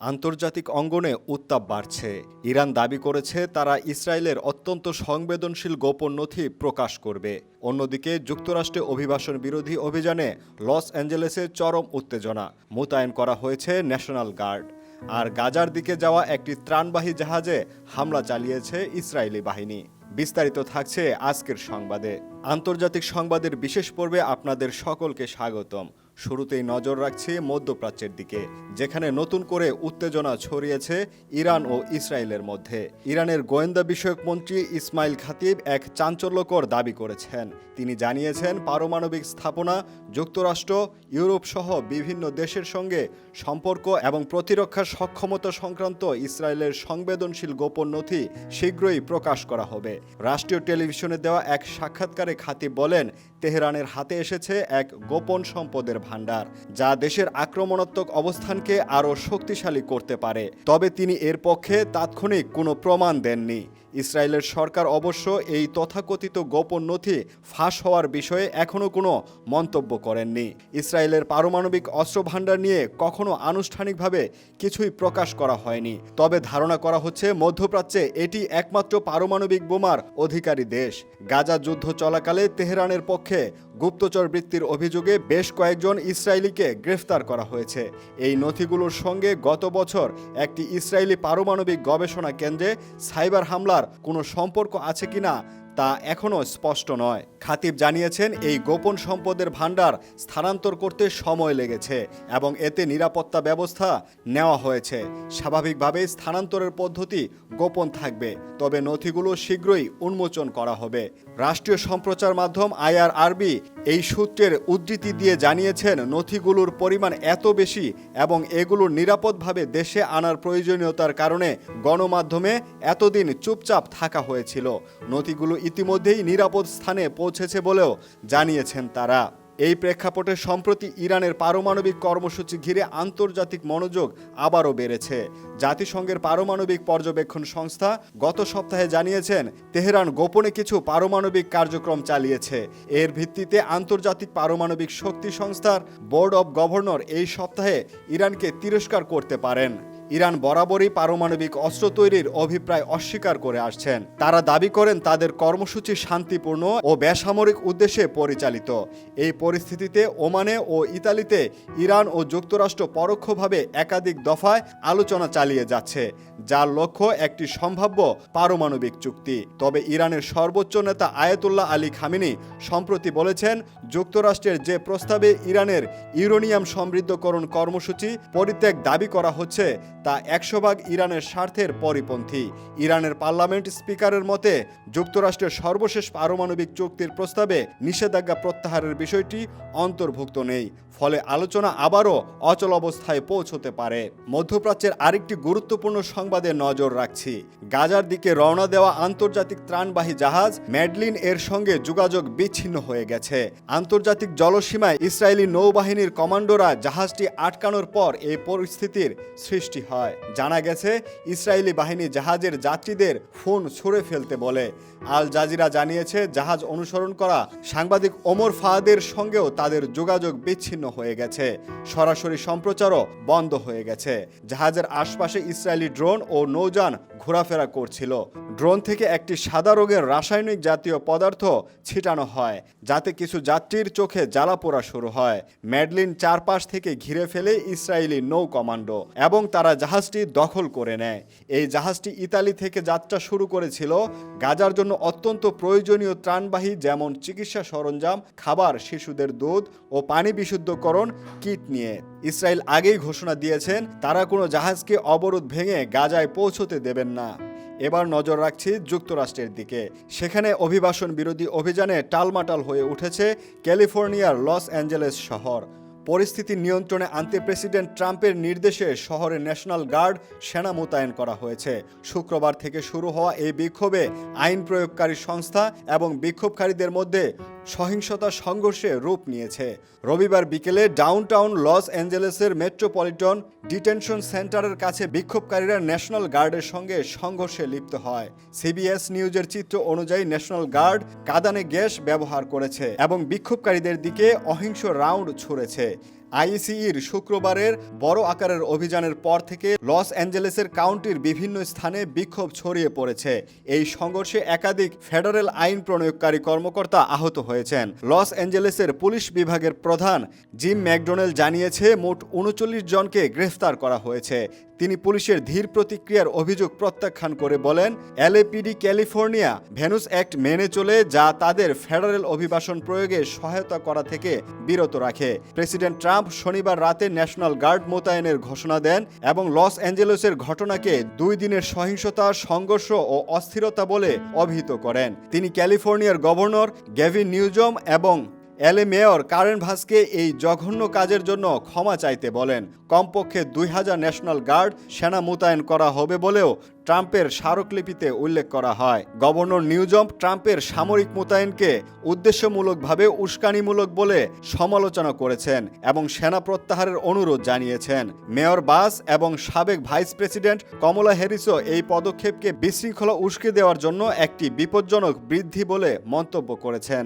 আন্তর্জাতিক অঙ্গনে উত্তাপ বাড়ছে। ইরান দাবি করেছে তারা ইসরায়েলের অত্যন্ত সংবেদনশীল গোপন নথি প্রকাশ করবে। অন্যদিকে যুক্তরাষ্ট্রে অভিবাসন বিরোধী অভিযানে লস অ্যাঞ্জেলেসে চরম উত্তেজনা। মোতায়েন করা হয়েছে ন্যাশনাল গার্ড। আর গাজার দিকে যাওয়া একটি ত্রাণবাহী জাহাজে হামলা চালিয়েছে ইসরায়েলি বাহিনী। বিস্তারিত থাকছে আজকের সংবাদে। আন্তর্জাতিক সংবাদের বিশেষ পর্বে আপনাদের সকলকে স্বাগতম। শুরুতেই নজর রাখছি মধ্যপ্রাচ্যের দিকে, যেখানে নতুন করে উত্তেজনা ছড়িয়েছে ইরান ও ইসরায়েলের মধ্যে। ইরানের গোয়েন্দা বিষয়ক মন্ত্রী ইসমাইল খাতিব এক চাঞ্চল্যকর দাবি করেছেন। তিনি জানিয়েছেন, পারমাণবিক স্থাপনা, যুক্তরাষ্ট্র, ইউরোপ সহ বিভিন্ন দেশের সঙ্গে সম্পর্ক এবং প্রতিরক্ষা সক্ষমতা সংক্রান্ত ইসরায়েলের সংবেদনশীল গোপন নথি শীঘ্রই প্রকাশ করা হবে। রাষ্ট্রীয় টেলিভিশনে দেওয়া এক সাক্ষাৎকারে খাতিব বলেন তেহরানের হাতে এসেছে এক গোপন সম্পদের ভাণ্ডার, যা দেশের আক্রমণাত্মক অবস্থানকে আরও শক্তিশালী করতে পারে। তবে তিনি এর পক্ষে তাৎক্ষণিক কোনো প্রমাণ দেননি। ইসরায়েলের সরকার অবশ্য এই তথাকথিত গোপন নথি ফাঁস হওয়ার বিষয়ে এখনও কোনো মন্তব্য করেননি। ইসরায়েলের পারমাণবিক অস্ত্র ভাণ্ডার নিয়ে কখনো আনুষ্ঠানিকভাবে কিছুই প্রকাশ করা হয়নি। তবে ধারণা করা হচ্ছে মধ্যপ্রাচ্যে এটি একমাত্র পারমাণবিক বোমার অধিকারী দেশ। গাজা যুদ্ধ চলাকালে তেহরানের পক্ষে গুপ্তচর বৃত্তির অভিযোগে বেশ কয়েকজন ইসরায়েলিকে গ্রেফতার করা হয়েছে। এই নথিগুলোর সঙ্গে গত বছর একটি ইসরায়েলি পারমাণবিক গবেষণা কেন্দ্রে সাইবার হামলার কোনো সম্পর্ক আছে কিনা তা এখনও স্পষ্ট নয়। খাতিব জানিয়েছেন, এই গোপন সম্পদের ভাণ্ডার স্থানান্তর করতে সময় লেগেছে এবং এতে নিরাপত্তা ব্যবস্থা নেওয়া হয়েছে। স্বাভাবিকভাবেই স্থানান্তরের পদ্ধতি গোপন থাকবে, তবে নথিগুলো শীঘ্রই উন্মোচন করা হবে। রাষ্ট্রীয় সম্প্রচার মাধ্যম আইআরআরবি এই সূত্রের উদ্ধৃতি দিয়ে জানিয়েছেন, নথিগুলোর পরিমাণ এত বেশি এবং এগুলোর নিরাপদভাবে দেশে আনার প্রয়োজনীয়তার কারণে গণমাধ্যমে এতদিন চুপচাপ থাকা হয়েছিল। নথিগুলো ইতিমধ্যেই নিরাপদ স্থানে পৌঁছেছে বলেও জানিয়েছেন তারা। এই প্রেক্ষাপটে সম্প্রতি ইরানের পারমাণবিক কর্মসূচি ঘিরে আন্তর্জাতিক মনোযোগ আবারও বেড়েছে। জাতিসংঘের পারমাণবিক পর্যবেক্ষণ সংস্থা গত সপ্তাহে জানিয়েছেন, তেহরান গোপনে কিছু পারমাণবিক কার্যক্রম চালিয়েছে। এর ভিত্তিতে আন্তর্জাতিক পারমাণবিক শক্তি সংস্থার বোর্ড অব গভর্নর এই সপ্তাহে ইরানকে তিরস্কার করতে পারেন। ইরান বরাবরই পারমাণবিক অস্ত্র তৈরির অভিপ্রায় অস্বীকার করে আসছেন। তারা দাবি করেন তাদের কর্মসূচি শান্তিপূর্ণ ও বেসামরিক উদ্দেশ্যে পরিচালিত। এই পরিস্থিতিতে ওমানে ও ইতালিতে ইরান ও যুক্তরাষ্ট্র পরোক্ষভাবে একাধিক দফায় আলোচনা চালিয়ে যাচ্ছে, যার লক্ষ্য একটি সম্ভাব্য পারমাণবিক চুক্তি। তবে ইরানের সর্বোচ্চ নেতা আয়াতুল্লাহ আলী খামিনি সম্প্রতি বলেছেন, যুক্তরাষ্ট্রের যে প্রস্তাবে ইরানের ইউরোনিয়াম সমৃদ্ধকরণ কর্মসূচি পরিত্যাগ দাবি করা হচ্ছে তা একশো ভাগ ইরানের স্বার্থের পরিপন্থী। ইরানের পার্লামেন্ট স্পিকারের মতে, যুক্তরাষ্ট্রের সর্বশেষ পারমাণবিক চুক্তির প্রস্তাবে নিষেধাজ্ঞা প্রত্যাহারের বিষয়টি অন্তর্ভুক্ত নেই। ফলে আলোচনা আবারও অচল অবস্থায় পৌঁছতে পারে। মধ্যপ্রাচ্যের আরেকটি গুরুত্বপূর্ণ সংবাদে নজর রাখছি। গাজার দিকে রওনা দেওয়া আন্তর্জাতিক ত্রাণবাহী জাহাজ ম্যাডলিন এর সঙ্গে যোগাযোগ বিচ্ছিন্ন হয়ে গেছে। আন্তর্জাতিক জলসীমায় ইসরায়েলি নৌবাহিনীর কমান্ডোরা জাহাজটি আটকানোর পর এই পরিস্থিতির সৃষ্টি হয়। জানা গেছে, ইসরায়েলি বাহিনী জাহাজের যাত্রীদের ফোন ছুঁড়ে ফেলতে বলে। আল জাজিরা জানিয়েছে, জাহাজ অনুসরণ করা সাংবাদিক ওমর ফাহাদের সঙ্গেও তাদের যোগাযোগ বিচ্ছিন্ন হয়ে গেছে। সরাসরি সম্প্রচারও বন্ধ হয়ে গেছে। জাহাজের আশপাশে ইসরায়েলি ড্রোন ও নৌযান ঘোরাফেরা করছিল। ড্রোন থেকে একটি সাদা রোগের রাসায়নিক জাতীয় পদার্থ ছিটানো হয়, যাতে কিছু যাত্রীর চোখে জ্বালা পোড়া শুরু হয়। ম্যাডলিন চারপাশ থেকে ঘিরে ফেলে ইসরায়েলি নৌ কমান্ডো এবং তারা জাহাজটি দখল করে নেয়। এই জাহাজটি ইতালি থেকে যাত্রা শুরু করেছিল গাজার জন্য অত্যন্ত প্রয়োজনীয় ত্রাণবাহী, যেমন চিকিৎসা সরঞ্জাম, খাবার, শিশুদের দুধ ও পানি বিশুদ্ধকরণ, কিট নিয়ে। ইসরায়েল আগেই ঘোষণা দিয়েছেন, তারা কোনো জাহাজকে অবরোধ ভেঙে গাজায় পৌঁছতে দেবেন না। এবার নজর রাখছি যুক্তরাষ্ট্রের দিকে। সেখানে অভিবাসন বিরোধী অভিযানে টালমাটাল হয়ে উঠেছে ক্যালিফোর্নিয়ার লস অ্যাঞ্জেলেস শহর। পরিস্থিতি নিয়ন্ত্রণে আনতে প্রেসিডেন্ট ট্রাম্পের নির্দেশে শহরে ন্যাশনাল গার্ড সেনা মোতায়েন করা হয়েছে। শুক্রবার থেকে শুরু হওয়া এই বিক্ষোভে আইন প্রয়োগকারী সংস্থা এবং বিক্ষোভকারীদের মধ্যে সহিংসতা সংঘর্ষে রূপ নিয়েছে। রবিবার বিকেলে ডাউনটাউন লস অ্যাঞ্জেলেসের মেট্রোপলিটন ডিটেনশন সেন্টারের কাছে বিক্ষোভকারীরা ন্যাশনাল গার্ডের সঙ্গে সংঘর্ষে লিপ্ত হয়। সিবিএস নিউজের চিত্র অনুযায়ী ন্যাশনাল গার্ড কাদানে গ্যাস ব্যবহার করেছে এবং বিক্ষোভকারীদের দিকে অহিংস রাউন্ড ছুড়েছে। আইসিইর শুক্রবারের বড় আকারের অভিযানের পর থেকে লস অ্যাঞ্জেলেসের কাউন্টির বিভিন্ন স্থানে বিক্ষোভ ছড়িয়ে পড়েছে। এই সংঘর্ষে একাধিক ফেডারেল আইন প্রণয়োগকারী কর্মকর্তা আহত হয়েছেন। লস অ্যাঞ্জেলেসের পুলিশ বিভাগের প্রধান জিম ম্যাকডোনেল জানিয়েছে, মোট উনচল্লিশ জনকে গ্রেফতার করা হয়েছে। তিনি পুলিশের ধীর প্রতিক্রিয়ার অভিযোগ প্রত্যাখ্যান করে বলেন, এলএপিডি ক্যালিফোর্নিয়া ভেনুস অ্যাক্ট মেনে চলে যা তাদের ফেডারেল অভিবাসন প্রয়োগে সহায়তা করা থেকে বিরত রাখে। প্রেসিডেন্ট ট্রাম্প শনিবার রাতে ন্যাশনাল গার্ড মোতায়েনের ঘোষণা দেন এবং লস অ্যাঞ্জেলেসের ঘটনাকে দুই দিনের সহিংসতা, সংঘর্ষ ও অস্থিরতা বলে অভিহিত করেন। তিনি ক্যালিফোর্নিয়ার গভর্নর গ্যাভিন নিউজম এবং এলে মেয়র কারেন ভাসকে এই জঘন্য কাজের জন্য ক্ষমা চাইতে বলেন। কমপক্ষে দুই হাজার ন্যাশনাল গার্ড সেনা মোতায়েন করা হবে বলেও ট্রাম্পের স্মারকলিপিতে উল্লেখ করা হয়। গভর্নর নিউজম ট্রাম্পের সামরিক মোতায়েনকে উদ্দেশ্যমূলকভাবে উস্কানিমূলক বলে সমালোচনা করেছেন এবং সেনা প্রত্যাহারের অনুরোধ জানিয়েছেন। মেয়র বাস এবং সাবেক ভাইস প্রেসিডেন্ট কমলা হ্যারিসও এই পদক্ষেপকে বিশৃঙ্খলা উস্কে দেওয়ার জন্য একটি বিপজ্জনক বৃদ্ধি বলে মন্তব্য করেছেন।